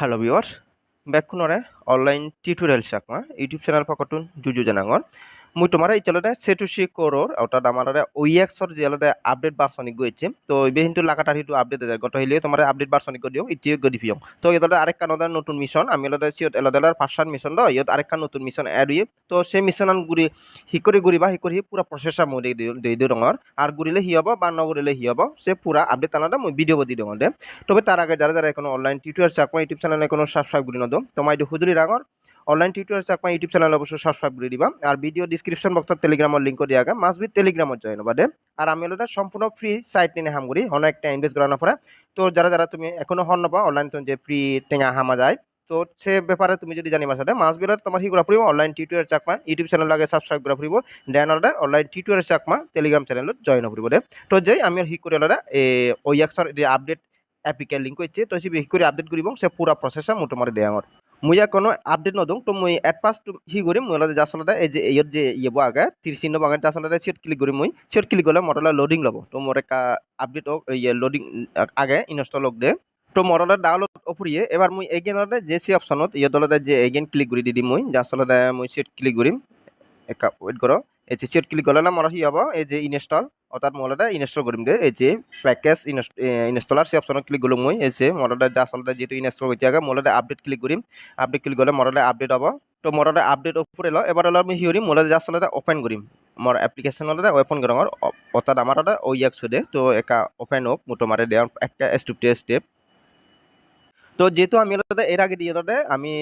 Hello viewers, back kunore online tutorial sakma YouTube channel pakotun juju janangor. মুই তোমার এই চলতে সেটুসি কোরোর ওটা আমার ওইএক্সর যে আলাদা আপডেট বার্সনিক গইছে তো ইবে কিন্তু লাগাতার হিটু আপডেট দেয় গত হইলে তোমার আপডেট বার্সনিক দিও ইতি গদি ফিয়ম তো এটা আরেক কানদার নতুন মিশন আমি আলাদা সিওত আলাদার পাঁচশান মিশন দ ইয়ত আরেক নতুন মিশন এড হইয়ে। তো সেই মিশন গুড়ি হিকরি গুড়ি বা হিকরি পুরা প্রসেসর মই দেই দিও রঙর আর গুড়িলে হি হব, বা নগুড়িলে হি হব, সে পুরা আপডেট আলাদা মই ভিডিও দি দিও। দে। তবে তার আগে যারা যারা এখন অনলাইন টিউটোরিয়াল চাকমা ইউটিউব চ্যানেলে কোনো সাবস্ক্রাইব করি নদো তোমার হুজুরি রাঙর online tutorial Chakma YouTube channel অবশ্যই সাবস্ক্রাইব করে দিবা। আর ভিডিও ডিসক্রিপশন বক্সত টেলিগ্রামের লিঙ্ক দিয়া আগে মাস বি টেলিগ্রামত জয়েন বাদে। আর আমি হলো সম্পূর্ণ ফ্রি সাইট নিয়ে হাম করি। হন একটা ইনভেস্ট করানোর পরে। তো যারা যারা তুমি এখনও হন নবা অনলাইন যে ফ্রি টেঙা হামা যায়, তো সে ব্যাপারে তুমি যদি জানিবার সাথে মাস বিলত তোমার কি করা পড়িব? Online tutorial Chakma YouTube channel লাগে সাবস্ক্রাইব করা পড়িব। Then order online tutorial Chakma Telegram চ্যানেলত join পড়িব দে। তো যাই আমি হি করে অর্ডার ওই একশর আপডেট এপিকের লিঙ্ক হচ্ছে তো সে হি করে আপডেট করিব? সে পুরা প্রসেসা মোটামুটি দেয় আমার মুই কোনো আপডেট নদং, তো মুই এট ফার্স্ট হি করি মুই অলরেডি আচলতে এই যে ইয়ত যে ইয়েব আগে তিরচিহ্ন বাগান আচলতে সেট ক্লিক করি মুই সেট ক্লিক করলে মটলা লোডিং লব। তো মোর একটা আপডেট ইয়ে লোডিং আগে ইনস্টল হোক দে। তো মটলা ডাউনলোড অপরিয়ে এবার মুই এগেনতে যে সি অপশনত ইয়ে দলতে যে এগেন ক্লিক করে দিদি মুই যে আচলতে মুই সেট ক্লিক করিম একা ওয়েট করো এই যে সেট ক্লিক করলে না মরা হি হব। এই যে ইনস্টল অর্থাৎ মলটা ইনস্টল করিম দে। এই যে প্যাকেজ ইনস্টলার, সে অপশনত ক্লিক করলাম মই। এই যে মলটা যা আসলে যেহেতু ইনস্টল করতে আগে, মলটা আপডেট ক্লিক করিম। আপডেট ক্লিক করলে মলটা আপডেট হব। তো মলটা আপডেট উপরে এলো। এবার হলো আমি হিউরি মলটা যা আসলে ওপেন করিম। মোর এপ্লিকেশন হলে ওপেন করম। অর্থাৎ আমার ওই এক সুদে তো একা ওপেন হোক, মোটো মারে দেওয়ার একটা স্টেপ স্টেপ তো যেহেতু আমি এর আগে দিয়ে আমি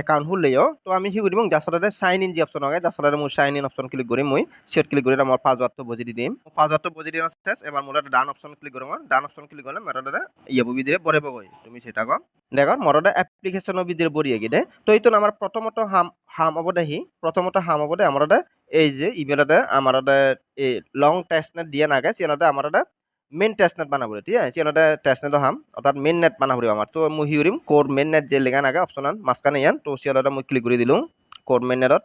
একাউন্ট খুললেও, তো আমি কি কৰিম জাছতে সাইন ইন যে অপশন আগে জাছতে মোৰ সাইন ইন অপশন ক্লিক কৰিম মই সেট ক্লিক কৰি মোৰ পাসওয়ার্ডটো বজি দি দিম। পাসওয়ার্ডটো বজি দিয়াৰ শেষ এবার মোৰ ডান অপশন ক্লিক কৰিম ডান অপশন ক্লিক করলে মোৰ দাদা ইয়ে বিদিরে বরে বগৈ তুমি সেটা কম দেখো মোৰ দাদা এপ্লিকেশন বিদিরে বরিয়ে গিয়ে তো এইটো আমার প্রথমত হাম হাম অবদাহি প্রথমত হাম অবদে আমার এই যে ইমেলতে আমার লং নেট দিয়ে নাগে সিয়ানতে আমার মেইন টেস্টনেট বানাব ঠিক আছে? সিয়ানতে টেস্টনেট হাম অর্থাৎ মেইন নেট বানাব আমার তো মই হিউরিম কোর মেইন নেট যে লেগা নাগে অপশনাল মাঝখানে ইয়ান। তো সিয়ানতে মই ক্লিক করে দিলুম কোর মেইন নেটত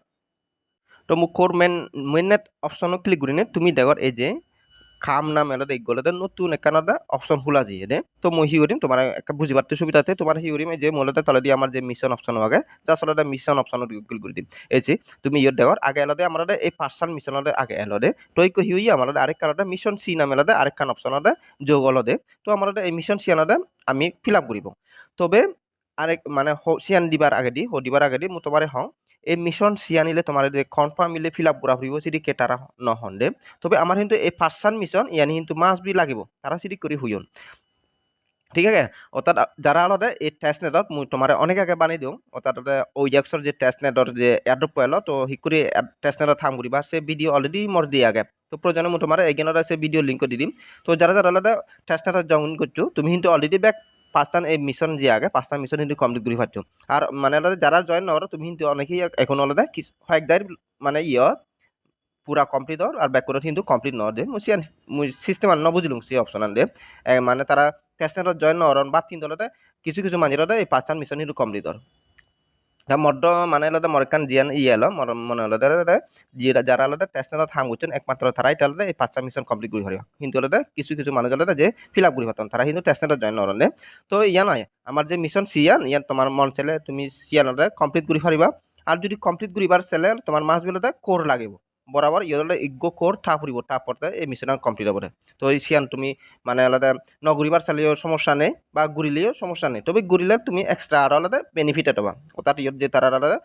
তো। মোক কোর মেইন মেইন নেট অপশনত ক্লিক কৰি তুমি দেখত এই যে খাম নাম এলাদা গলাতে নতুন একানাদা অপশন খোলা যায় দে তো মই হি করিম তোমার একটা বুঝি পারতে সুবিধাতে তোমার হি করিম যে মূলত তলে দিয়ে আমার যে মিশন অপশন আগে যা আসলে মিশন অপশন ক্লিক করে দিম। এই যে, তুমি ইয়ে দেখর আগে এলাদে আমার এই পার্সন মিশন আগে এলদে তো এই কহি আমার আরেক কারণে মিশন সি নাম এলাদে আরেক কান অপশন আদে যোগ অলদে তো আমার এই মিশন সি আনাদে আমি ফিল আপ করিব তবে আরেক মানে সিয়ান দিবার আগে দি হ দিবার আগে দি মই তোমার হং এই মিশন সিয়ানিলে তোমার যে কনফার্ম ইলে ফিল আপ করা ফুরিব সেটি কেটারা নহন্দে তবে আমার কিন্তু এই ফার্স্ট মিশন ইয়ানি কিন্তু মাস বি লাগিব তারা সেটি করে হুইন ঠিক আছে? অর্থাৎ যারা আলাদা এই টেস্ট নেটত মই তোমার অনেক আগে বানাই দিওঁ। অর্থাৎ ওইজাক্সর যে টেস্ট নেটর যে এয়ারড্রপ পাইল, তো শিকুরি টেস্ট নেটত থাম করিবা সে ভিডিও অলরেডি মর দিয়ে আগে। তো প্রয়োজনে মই তোমার এগেনত সে ভিডিও লিঙ্ক দি দিম। তো যারা যারা আলাদা টেস্ট নেটত জয়েন করছ তুমি কিন্তু অলরেডি ব্যাক পাঁচটা এই মিশন যে আগে পাঁচটা মিশন কিন্তু কমপ্লিট করে পাচ্ছ আর মানে যারা জয়েন নর তুমি কিন্তু অনেকেই এখন আলাদা কয়েকদার মানে ইয় পুরা কমপ্লিট হর আর ব্যাক করে কিন্তু কমপ্লিট নর দে। মুই সিস্টেম আর নবুঝলুম সে অপশন আনলে মানে তারা টেস্টনেটত জয়েন নরন বা তিন দলতে কিছু কিছু মানুষের এই পাঁচটা মিশন কিন্তু কমপ্লিট হর মদ্দ মানে হলো মরকান জিয়ান ইয়ে হলো মনে হলো যারা হলো টেস্টনেলত হাম করছেন একমাত্র তারাই তাহলে এই পাঁচটা মিশন কমপ্লিট করে হরিব কিন্তু হলো কিছু কিছু মানুষ হলো যে ফিল আপ করে হতাম তারা কিন্তু টেস্টনেলত জয়েন নরনে তো ইয়া নয় আমার যে মিশন সিয়ান ইয়ান তোমার মন চাইলে তুমি সিয়ান কমপ্লিট করে পারিবা আর যদি কমপ্লিট করিবার চাইলে তোমার মাস বিলতে কোর লাগিব বরাবর ইয়দলে ইগ্গো কোর টা ফুরিব টা পড়তে এই মিশন কমপ্লিট হবে তো এই সিয়ান তুমি মানে আলাদা নগরিবার চালিয়েও সমস্যা নেই বা ঘুরিলেও সমস্যা নেই। তবে ঘুরিলে তুমি এক্সট্রা আর আলাদা বেনিফিট এটা অর্থাৎ ইয়ত যে তারা আলাদা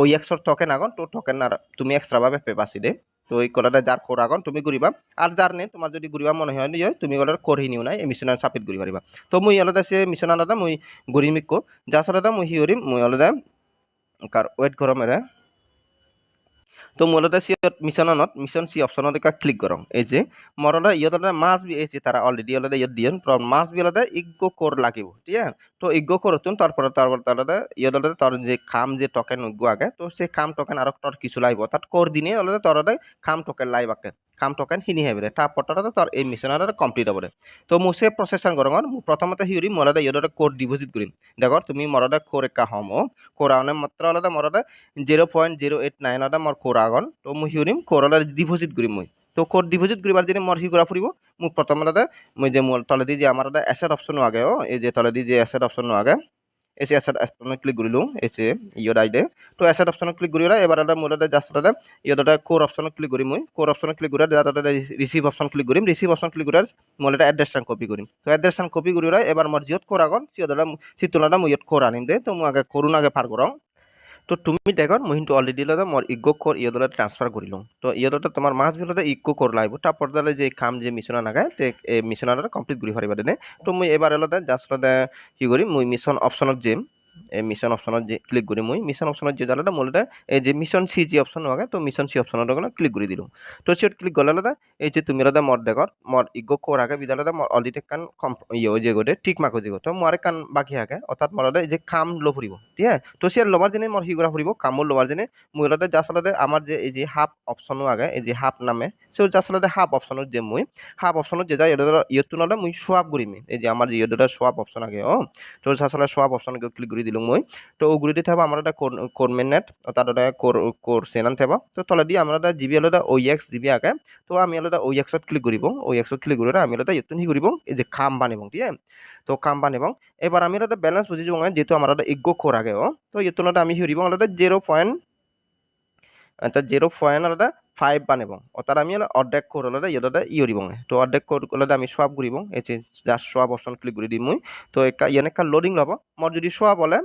ওই একশোর টকেন আগন তো টকেন আর তুমি এক্সট্রাভাবে পে পাসি দে তো এই কলাটা যার কোর আগন তুমি ঘুরিবা আর যার নেই তোমার যদি ঘুরিবা মনে হয় নিয়ে তুমি গলার কোর নিও নাই, এই মিশন সাপিত ঘুরি পারিবা তো মুই আলাদা সে মিশন আলাদা মুই ঘুরি মিকো যার সাথে মুই হিওরিম মুই আলাদা কার ওয়েট এরা তো মূলত সি মিশনত মিশন সি অপশনত একা ক্লিক করং এই যে মরলে ইয়তে মাছ বি এসে তারা অলরেডি অলরেডি ইয়ত দিয়েন। মাছ বি অলরেডি ইগ্গো কোর লাগিব, ঠিক আছে? তো ইগ্গো করতুন তারপরে তারপর তাহলে ইয়তে তোর যে খাম যে টকেন উগ্গো আগে, তো সেই খাম টকেন আর তোর কিছু লাগব। তার কোর দিনে অলরেডি তোর খাম টকেন লাইবাকে কাম টকেন হিনি হেবরে তা পটটা তোর এই মিশনারে কমপ্লিট হবরে তো মু সে প্রসেসন করঙর মু প্রথমতে হিউরি মরদে ইয়দরে কোড ডিপোজিট করিম দেখর তুমি মরদে কোর একা হম কোরাউনে মাত্র আলাদা মরদে zero point zero eight nine মর কোরাগন তো মু হিউরিম কোরলে ডিপোজিট করিম মই। তো কোড ডিপোজিট করিবার দিনে মর হি করা ফুরিব মু প্রথম আলাদা মুই যে মোর তলে দি যে আমার এসেট অপশন আগে ও এই যে তলে দি যে এসেট অপশন আগে এসে অ্যাসেট অপশনে ক্লিক করিলুম এসে ইয়র আইডে তো অ্যাসেট অপশনে ক্লিক করি এবার এটা মোর জাস্ট এটা ইয়র কোর অপশনে ক্লিক করি মুই কোর অপশনে ক্লিক করে দাদা রিসিভ অপশন ক্লিক করিম রিসিভ অপশন ক্লিক করে মোর এটা এড্রেসটা কপি করিম তো এড্রেসটা কপি করি এবার মোর জিয়ত কোর আগন সিয়দটা সিতুলাটা মুই ইয়ত কোর আনিম দে, তো মই আগে করুন আগে পার করং তো তুমি দেখৰ মই কিন্তু অলৰেডি ল'লে মোৰ ইগ' কৰ ইয়দলৈ ট্ৰান্সফাৰ কৰিলোঁ। তো ইয়দতে তোমাৰ মাছ বিলতে ইগ' কৰ লাগিব। তাৰ পৰ্দালে যে কাম যে মিছন নাগায় তে এই মিছনটা কমপ্লিট কৰি পাৰিবা দেনে। তো মই এবাৰ অলতে জাষ্ট অলতে কি কৰিম, মই মিছন অপশ্যনত যাম। এই মিছন অপশ্যনত যে ক্লিক কৰি মই মিছন অপশ্যনত যে যালে মূলতে এই যে মিছন চি যি অপশ্যন হোৱাকে তো মিছন চি অপশ্যনত ক্লিক কৰি দিলোঁ। তো চিত ক্লিক গ'লে এই যে তুমি লদা মর দেখত মর ইগো কোর আগে বিদ্যালয়তে মর অলরেডি কান কম ইয়ে যে গোটে টিক মাকো যে তো মরে কান বাকি আগে মরদে এই যে কাম লো ফুরিব ঠিক আছে? তো সে লবার জেনে মর হিগুরা ফুরিব কামর লবার জেনে মুই লদে যা আসলে আমার যে এই যে হাফ অপশনও আগে, এই যে হাফ নামে সে যা আসলে হাফ অপশনত যে মই হাফ অপশনত যে যাই এটা ইয়তো নলে মুই সোয়াপ করিমি এই যে আমার যে ইয়দটা সোয়াপ অপশন আগে ও তো আসলে সোয়াপ অপশন ক্লিক করে দিলুম মুই। তো ওগুলিতে থাকব আমার একটা কোর মেন নেট তার ওটা কোর কোর সেনান থাকব তো তলে দিয়ে আমরা জিবি হলো ও এক্স জিবি আগে তো আমি অলরেডি ওই এক্সত ক্লিক কৰিব। ওই এক্সত ক্লিক কৰি আমি অলরেডি ইটো কি কৰিব। এই যে কাম বানিব, ঠিক আছে? তো কাম বানিব। এবার আমি অলরেডি ব্যালেন্স বুঝি যাব যেহেতু আমার অলরেডি ইগো কোর আগে ও তো ইটো আমি হিরিব অলরেডি জিরো পয়েন্ট আচ্ছা জিরো পয়েন্ট অলরেডি ফাইভ বানিব অর্থাৎ আমি অর্ধেক কোর অলরেডি ইয়দে ইয়ে দিব তো অর্ধেক কোর অলরেডি আমি সোয়াপ কৰিব এই জাস্ট সোয়াপ অপশন ক্লিক কৰি দিম মই। তো একা ইয়ান একা লোডিং ল'ব। মোৰ যদি সোয়াপ হ'লে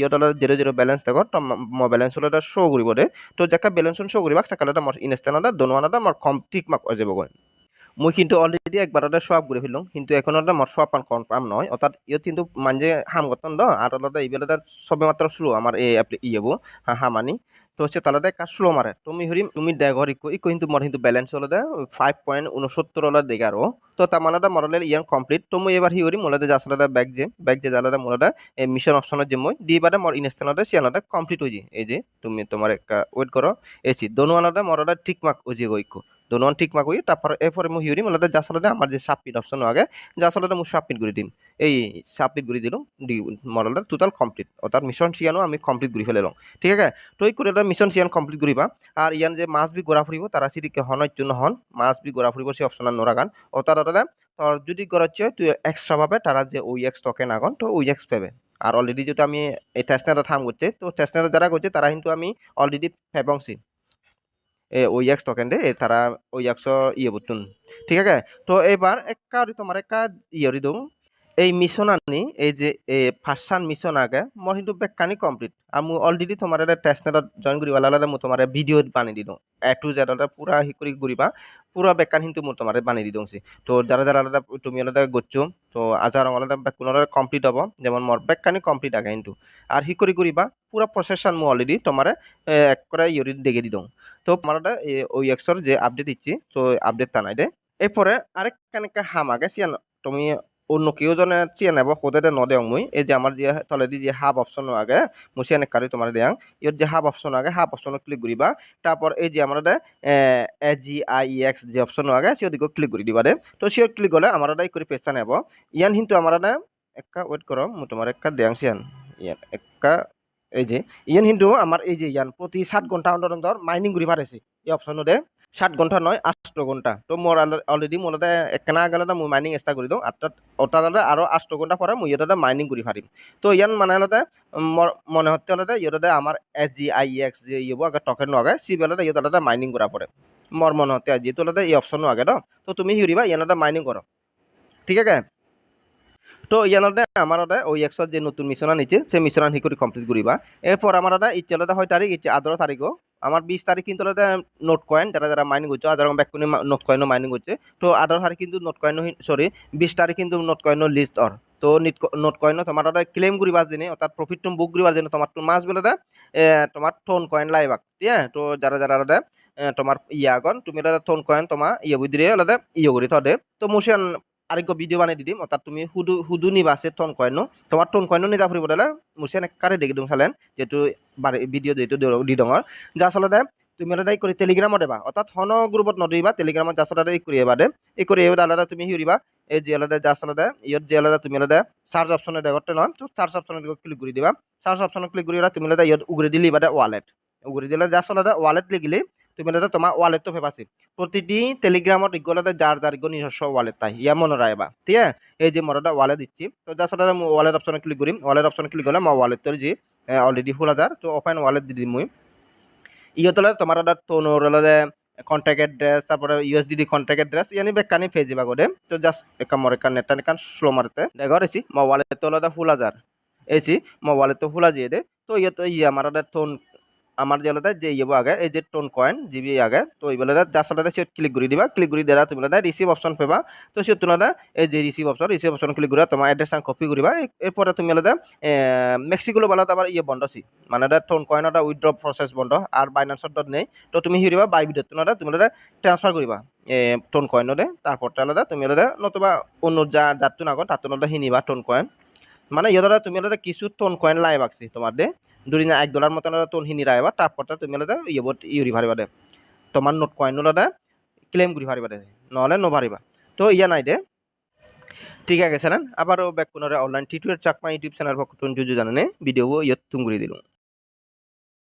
ইয়ত অলরেডি জিরো জিরো ব্যালেন্স দেখো, তো মই ব্যালেন্স অলরেডি শ্ব' কৰিব দে। তো যেকা ব্যালেন্স শ্ব' কৰিব সেকালে মোৰ ইনষ্টেণ্টতে দোনোৱানতে মোৰ কম ঠিক মাক হৈ যাবগৈ। মই কিন্তু অলরেডি একবারতে সোয়াপ করে ফেললাম। কিন্তু এখন ওটা মোর সোয়াপ কনফার্ম নয়। অর্থাৎ ইয়ে কিন্তু মানে হাম গতন দ। আর ওটা এইবেলাতে সবে মাত্র স্লো আমার এই ইয়েবো হা হামানি তো হচ্ছে তাহলে কাজ ষোলো মারে। তুমি হরিম, তুমি দেখর ইকো ইকো কিন্তু মরে কিন্তু ব্যালেন্স হলো ফাইভ পয়েন্ট উনসত্তর হলো দেগারো তো তার মানে মরলে ইয়ান কমপ্লিট তো মই এবার হি হরিম মোলাতে যা আসলে ব্যাগ যে ব্যাগ যে জালাতে মোলাতে এই মিশন অপশনের যে মই দি বারে মোর সে আলাদা কমপ্লিট হয়ে যায়। এই যে, তুমি তোমার একটা ওয়েট করো। এসি দোনোয়ানাতে মরটা ঠিক মাক ওজি গইকো দোনোয়ান ঠিক মাক হই তারপর এরপরে মই হিউরি মোলাতে যা আসলে আমার যে সাবমিট অপশন আগে, যা আসলে মই সাবমিট করে দিম। এই সাবমিট করে দিলাম দি মডেলটা টোটাল কমপ্লিট অর্থাৎ মিশন সিয়ানো আমি কমপ্লিট করে ফেলাম ঠিক আছে? তো এই করে মিশন সিয়ান কমপ্লিট করিবা। আর ইয়ান যে মাছ বি গোড়া ফুরিব তারা সিদিকে হনের জন্য হন, মাছ বি গোড়া ফুরিব সেই অপশন নরাগান অর্থাৎ অর্থাৎ তোর যদি করাচ্ছে তুই এক্সট্রা ভাবে, তারা যে ওই এক্স টোকেন আগন তো ওই এক্স পাবে। আর অলরেডি যেটা আমি এই টেস্টনেটা থাম করছে, তো টেস্টনেটা যারা করছে, তারা কিন্তু আমি অলরেডি ফেবংছি এ ওই এক্স টোকেন দে তারা ওই এক্স ইয়ে বুতুন ঠিক আছে? তো এবার একা তোমার একা ইয়ে দিওঁ। এই মিশন আনি, এই যে এই ফার্স্ট মিশন আগে, মোৰ কিন্তু বেকানি কমপ্লিট আৰু মই অলৰেডি তোমাৰ এটা টেষ্টনেটত জইন কৰিব লাগে মই তোমাৰ ভিডিঅ' বানি দিওঁ। এ টু জেডতে পুৰা হি কৰি ঘূৰিবা পুরা বেকান কিন্তু মই তোমার বানিয়ে দি দংছি তো যারা যারা আলাদা তুমি আলাদা গচ্ছো, তো আজার আলাদা কোনো কমপ্লিট হব, যেমন মোর বেকানি কমপ্লিট আগে কিন্তু আর হি করি করিবা পুরা প্রসেসন মই অলরেডি তোমার এক করে ইয়রি দেখে দি দং তো আমার ওই এক্সর যে আপডেট দিচ্ছি, তো আপডেট তানাই দে। এরপরে আরেক কানেকা হাম আগে সিয়ান তুমি অন্য কেউ জনে চিয়া নেব সদায় নদেও মুই। এই যে আমার যে তলেদি যে হাব অপশন আগে, মুই চিয়ানে কারি তোমার দেয়াং। ইয়ত যে হাব অপশন আগে হাব অপশন ক্লিক করিবা তারপর এই যে আমার এ জি, আই এক্স যে অপশন আগে সে দিকে ক্লিক করে দিবা দে। তো সে ক্লিক করলে আমার এই করে পেস্টা নেব। ইয়ান কিন্তু আমার একটা ওয়েট করো মুই তোমার একটা দেয়াং সিয়ান ইয়ান একটা এই যে, ইয়ান কিন্তু আমার এই যে ইয়ান প্রতি সাত ঘণ্টা অন্তর অন্তর মাইনিং ঘুরি পারেছে এই অপশনও দে। সাত ঘণ্টা নয় আষ্ট ঘণ্টা তো মোর অলরেডি মোলতে একখানা আগালে মই মাইনিং ষ্টাৰ্ট কৰি দিওঁ আঠটাত অৰ্থাৎ আৰু আষ্ট ঘণ্টা পরে মই ইহঁতে মাইনিং কৰি পাৰিম তো ইয়ান মানে হলতে মনে হতে হলতে ইহঁতে আমার এস জি আই এক্স যে ইয়ে আগে টকেন আগে সি বেলাতে ইহঁতে মাইনিং করা পড়ে মর মনে হতে যেহেতু এই অপশনো আগে ন? তো তুমি হিউরিবা ইয়ানতে মাইনিং করো ঠিক আছে তো ইয়ানতে আমার ওই এক্সর যে নতুন মিশন আনিছে সেই মিশন আনি করে কমপ্লিট করিবা এরপর আমার ইচ্ছে হয় তারিখ ইচ্ছে আদর তারিখও আমার বিশ তারিখ কিন্তু নোট কয়েন যারা যারা মাইনিং করছে আদার ব্যাক করে নোট কয়েনও মাইনিং করছে, তো আদার তারিখ কিন্তু নোট কয়েন সরি বিশ তারিখ কিন্তু নোট কয়েন লিস্ট অর তো নোট কয়েন তোমার ক্লেম করিবার জেনে অর্থাৎ প্রফিট টুম বুক করিবার জন্য তোমার মাস বেলে তোমার টোন কয়েন লাইবাক ঠিক তো যারা যারা তোমার ইয়ে আগন তুমি টোন কয়েন তোমার ইয়ে বুঝিরে ইয়ে করি থদে তো মুসিয়ান আরেক ভিডিও বানাই দিম, অর্থাৎ তুমি সুদু সুদু নিবা সে টন কয়েন তোমার টন কয়েন নিজা ফুৰিব দিলে মুছে কারে দেখি দিম চালেন, যেহেতু ভিডিও যেহেতু দি ডঙৰ যা আচলতে, তুমি এটা কৰি টেলিগ্ৰামত এবা, অৰ্থাৎ হন গ্ৰুপত নদৰিবা টেলিগ্ৰামত যা আচলতে কৰি এবা দে। এই কৰি এবা আলাদা তুমি হিউৰিবা এই যে আলাদা যা আচলতে, ইয়ত যে আলাদা তুমি আলাদা চার্জ অপশনে দেখতে নয় তো চার্জ অপশনে ক্লিক করে দিবা। চার্জ অপশনে ক্লিক করে তুমি আলাদা ইয়ত উগরে দিলি বাদে ওয়ালেট উগরে দিলে যা আচলতে ওয়ালেট লিখিলে। তুমি এটা তোমার ওয়ালেট তো ফেবাসি প্রতিটি টেলিগ্রামত ইগলতে যার যার ইগো নিজস্ব ওয়ালেট তাই ইয়া মনে রাখবা ঠিক আছে? এই যে মোর একটা ওয়ালেট দিচ্ছি। তো জাস্ট এটা ওয়ালেট অপশনে ক্লিক করিম ওয়ালেট অপশনে ক্লিক করলে আমার ওয়ালেটর যে অলরেডি খোলা যার তো ওপেন ওয়ালেট দি দিম মুই। ইয়তলে তোমার একটা টোনোর কন্ট্যাক্ট এড্রেস তারপরে ইউএসডিডি কন্ট্যাক্ট এড্রেস ইয়ানি বেকানি ফেজ যাবা গদে তো জাস্ট একা মর একা নেটটা একান স্লো মারতে দেখো রেছি মো ওয়ালেট তো ফুলা যার এসি মো তো ফুলা দিয়ে দে। তো ইয়ে তো ইয়ে আমার টোন আমার জেলাতে যে ইয়ে আগে, এই যে টোন কয়েন জিবি আগে, তো এই বেলা যার সাথে সে ক্লিক করে দিবা। ক্লিক করে দেওয়া তুমি রিসিভ অপশন পেবা। তো সে তোমার এই যে receive option receive option click করে তোমার এড্রেস কপি করিবা। এরপরে তুমি আলাদা মেক্সিকোলো বেলা আবার ইয়ে বন্ধ আছি মানে টোন কয়েন এটা উইথড্র প্রসেস বন্ধ, আর বাইনান্সর ডট নেই। তো তুমি হিরিবা বাই তোমার তুমি ট্রান্সফার করিবা টোন কয়েনরে তারপর আলাদা তুমি আলাদা নতুবা অন্য যা যাত্তু না তার আলাদা হিনিবা টোন কয়েন মানে ইয়ে তুমি আলাদা কিছু টোন কয়েন লাই বাকছি তোমার দে দুদিন এক ডলার মতন টোন হিনি রাইবা তারপরটা তুমি আলাদা ইয়ে ইউরি ভারিবা দে। তোমার নোট কয়েন আলাদা ক্লেম করে ভারিবা দে, নহলে নভারিবা তো ইয়া নাই দে। ঠিক আছে না আবারও ব্যাক পুনরায় অনলাইন টিটুয়ের চাকমা ইউটিউব চ্যানেল ভক্ত জুজু জানানে? ভিডিও ইয়ত তুম করে দিলাম